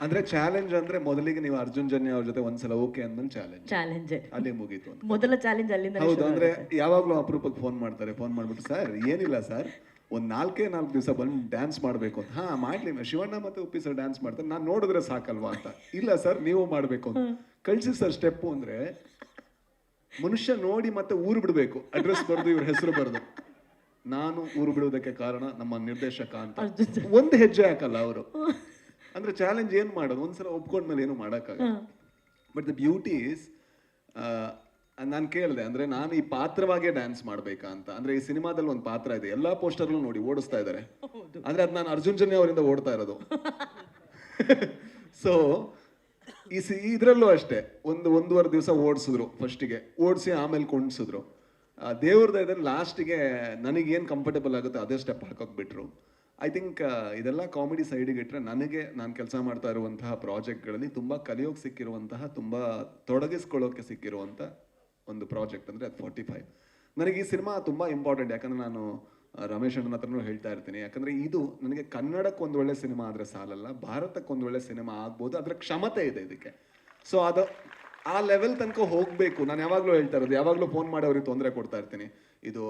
ಅಂದ್ರೆ ಚಾಲೆಂಜ್ ಅಂದ್ರೆ ಮೊದಲಿಗೆ ನೀವು ಅರ್ಜುನ್ ಜನ್ಯ ಅವ್ರ ಜೊತೆ ಒಂದ್ಸಲ ಓಕೆ ಅಂದ್ಮೇಲೆ ಚಾಲೆಂಜ್ ಚಾಲೆಂಜ್ ಅಲ್ಲಿ ಮುಗೀತು ಅಂತ. ಮೊದಲ ಚಾಲೆಂಜ್ ಅಲ್ಲಿಂದ ಹೌದು ಅಂದ್ರೆ ಯಾವಾಗ್ಲೂ ಅಪರೂಪಕ್ಕೆ ಫೋನ್ ಮಾಡ್ತಾರೆ. ಫೋನ್ ಮಾಡ್ಬಿಟ್ಟು ಸರ್ ಏನಿಲ್ಲ ಸರ್. ಒಂದ್ ನಾಲ್ಕೇ ನಾಲ್ಕು ದಿವಸ ಬಂದು ಡ್ಯಾನ್ಸ್ ಮಾಡ್ಬೇಕು ಅಂತ. ಹಾ ಮಾಡ್ಲಿ ಶಿವಣ್ಣ ಮತ್ತೆ ಉಪ್ಪಿ ಸರ್ ಡ್ಯಾನ್ಸ್ ಮಾಡ್ತಾರೆ. ನಾನು ನೋಡಿದ್ರೆ ಸಾಕಲ್ವಾ ಅಂತ. ಇಲ್ಲ ಸರ್ ನೀವು ಮಾಡ್ಬೇಕು ಅಂತ. ಕಳ್ಸಿ ಸರ್ ಸ್ಟೆಪ್ ಅಂದ್ರೆ ಮನುಷ್ಯ ನೋಡಿ ಮತ್ತೆ ಊರು ಬಿಡ್ಬೇಕು. ಅಡ್ರೆಸ್ ಬರೆದು ಇವ್ರ ಹೆಸರು ಬರೆದು. ನಾನು ಊರು ಬಿಡುವುದಕ್ಕೆ ಕಾರಣ ನಮ್ಮ ನಿರ್ದೇಶಕ ಅಂತ. ಒಂದು ಹೆಜ್ಜೆ ಹಾಕಲ್ಲ ಅವರು. ಅಂದ್ರೆ ಚಾಲೆಂಜ್ ಏನು ಮಾಡೋದು? ಒಂದ್ಸಲ ಒಪ್ಕೊಂಡ್ಮೇಲೆ ಏನು ಮಾಡಕ್ಕಾಗಲ್ಲ. ಬಟ್ ದ ಬ್ಯೂಟಿ ಇಸ್ ನಾನು ಕೇಳಿದೆ ಅಂದ್ರೆ ನಾನು ಈ ಪಾತ್ರವಾಗೇ ಡ್ಯಾನ್ಸ್ ಮಾಡ್ಬೇಕಾ ಅಂತ. ಅಂದ್ರೆ ಈ ಸಿನಿಮಾದಲ್ಲಿ ಒಂದು ಪಾತ್ರ ಇದೆ. ಎಲ್ಲಾ ಪೋಸ್ಟರ್ಗಳು ನೋಡಿ ಓಡಿಸ್ತಾ ಇದ್ದಾರೆ ಅಂದ್ರೆ ಅದು ನಾನು ಅರ್ಜುನ್ ಜನ್ಯ ಅವರಿಂದ ಓಡ್ತಾ ಇರೋದು. ಸೊ ಈ ಸಿ ಇದ್ರಲ್ಲೂ ಅಷ್ಟೇ. ಒಂದು ಒಂದೂವರೆ ದಿವಸ ಓಡಿಸಿದ್ರು ಫಸ್ಟಿಗೆ ಓಡಿಸಿ ಆಮೇಲೆ ಕೊಂಡ್ಸಿದ್ರು. ದೇವ್ರದ ಇದ್ರೆ ಲಾಸ್ಟಿಗೆ ನನಗೇನು ಕಂಫರ್ಟಬಲ್ ಆಗುತ್ತೆ ಅದೇ ಸ್ಟೆಪ್ ಹಾಕೋಕ್ ಬಿಟ್ರು. ಐ ಥಿಂಕ್ ಇದೆಲ್ಲ ಕಾಮಿಡಿ ಸೈಡಿಗೆ ಇಟ್ಟರೆ ನನಗೆ ನಾನು ಕೆಲಸ ಮಾಡ್ತಾ ಇರುವಂತಹ ಪ್ರಾಜೆಕ್ಟ್ಗಳಲ್ಲಿ ತುಂಬ ಕಲಿಯೋಕೆ ಸಿಕ್ಕಿರುವಂತಹ, ತುಂಬ ತೊಡಗಿಸ್ಕೊಳ್ಳೋಕೆ ಸಿಕ್ಕಿರುವಂಥ ಒಂದು ಪ್ರಾಜೆಕ್ಟ್ ಅಂದರೆ ಅದು ಫಾರ್ಟಿ ಫೈವ್ ನನಗೆ ಈ ಸಿನಿಮಾ ತುಂಬ ಇಂಪಾರ್ಟೆಂಟ್ ಯಾಕಂದ್ರೆ ನಾನು ರಮೇಶ್ ಅಣ್ಣನ ಹತ್ರನೂ ಹೇಳ್ತಾ ಇರ್ತೀನಿ. ಯಾಕಂದ್ರೆ ಇದು ನನಗೆ ಕನ್ನಡಕ್ಕೆ ಒಂದು ಒಳ್ಳೆ ಸಿನಿಮಾ ಆದರೆ ಸಾಲಲ್ಲ, ಭಾರತಕ್ಕೆ ಒಂದು ಒಳ್ಳೆ ಸಿನಿಮಾ ಆಗ್ಬೋದು, ಅದರ ಕ್ಷಮತೆ ಇದೆ ಇದಕ್ಕೆ. ಸೊ ಅದು ಆ ಲೆವೆಲ್ ತನಕ ಹೋಗಬೇಕು. ನಾನು ಯಾವಾಗಲೂ ಹೇಳ್ತಾ ಇರೋದು ಯಾವಾಗಲೂ ಫೋನ್ ಮಾಡಿ ಅವ್ರಿಗೆ ತೊಂದರೆ ಕೊಡ್ತಾ ಇರ್ತೀನಿ. ಇದು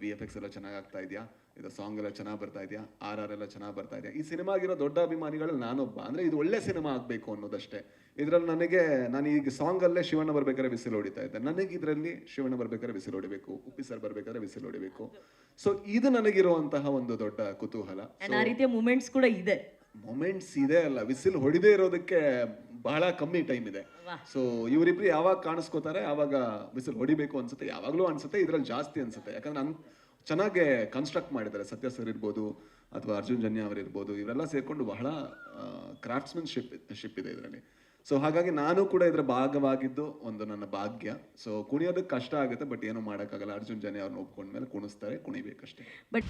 ಬಿ ಎಫ್ ಎಕ್ಸ್ ಎಲ್ಲ ಚೆನ್ನಾಗಿ ಆಗ್ತಾ ಇದೆಯಾ? ಇದು ಸಾಂಗ್ ಎಲ್ಲ ಚೆನ್ನಾಗಿ ಬರ್ತಾ ಇದೆಯಾ? ಆರ್ ಆರ್ ಎಲ್ಲ ಚೆನ್ನಾಗಿ ಬರ್ತಾ ಇದೆಯಾ? ಈ ಸಿನಿಮಾಗಿರೋ ದೊಡ್ಡ ಅಭಿಮಾನಿಗಳು ನಾನೊಬ್ಬ. ಅಂದ್ರೆ ಇದು ಒಳ್ಳೆ ಸಿನಿಮಾ ಆಗಬೇಕು ಅನ್ನೋದಷ್ಟೇ. ಇದ್ರಲ್ಲಿ ನನಗೆ ನಾನು ಈಗ ಸಾಂಗ್ ಅಲ್ಲೇ ಶಿವಣ್ಣ ಬರ್ಬೇಕಾದ್ರೆ ಬಿಸಿಲು ಹೊಡಿತಾ ಇದ್ದೆ. ನನಗೆ ಇದರಲ್ಲಿ ಶಿವಣ್ಣ ಬರ್ಬೇಕಾದ್ರೆ ಬಿಸಿಲು ಹೊಡಿಬೇಕು. ಉಪ್ಪಿ ಸರ್ ಬರ್ಬೇಕಾದ್ರೆ ಬಿಸಿಲು ಹೊಡಿಬೇಕು. ಸೊ ಇದು ನನಗಿರುವಂತಹ ಒಂದು ದೊಡ್ಡ ಕುತೂಹಲ. ಆ ರೀತಿಯ ಮೂಮೆಂಟ್ಸ್ ಕೂಡ ಇದೆ. ಮೊಮೆಂಟ್ಸ್ ಇದೆ ಅಲ್ಲ. ವಿಸಿಲ್ ಹೊಡಿದೇ ಇರೋದಕ್ಕೆ ಬಹಳ ಕಮ್ಮಿ ಟೈಮ್ ಇದೆ. ಸೊ ಇವರಿಬ್ರು ಯಾವಾಗ ಕಾಣಿಸ್ಕೋತಾರೆ ಆವಾಗ ಬಿಸಿಲು ಹೊಡಿಬೇಕು ಅನ್ಸುತ್ತೆ ಯಾವಾಗಲೂ ಅನ್ಸುತ್ತೆ ಇದ್ರಲ್ಲಿ ಜಾಸ್ತಿ ಅನ್ಸುತ್ತೆ. ಯಾಕಂದ್ರೆ ನಾನು ಚೆನ್ನಾಗೆ ಕನ್ಸ್ಟ್ರಕ್ಟ್ ಮಾಡಿದ್ದಾರೆ. ಸತ್ಯ ಸರ್ ಇರ್ಬೋದು ಅಥವಾ ಅರ್ಜುನ್ ಜನ್ಯ ಅವರು ಇರ್ಬೋದು ಇವರೆಲ್ಲ ಸೇರ್ಕೊಂಡು ಬಹಳ ಕ್ರಾಫ್ಟ್ಸ್ಮನ್ಶಿಪ್ ಶಿಪ್ ಇದೆ ಇದರಲ್ಲಿ. ಸೊ ಹಾಗಾಗಿ ನಾನು ಕೂಡ ಇದರ ಭಾಗವಾಗಿದ್ದು ಒಂದು ನನ್ನ ಭಾಗ್ಯ. ಸೊ ಕುಣಿಯೋದಕ್ಕೆ ಕಷ್ಟ ಆಗುತ್ತೆ ಬಟ್ ಏನು ಮಾಡೋಕ್ಕಾಗಲ್ಲ. ಅರ್ಜುನ್ ಜನ್ಯ ಅವ್ರನ್ನ ಒಪ್ಕೊಂಡ್ಮೇಲೆ ಕುಣಿಸ್ತಾರೆ ಕುಣಿಬೇಕಷ್ಟೇ. ಬಟ್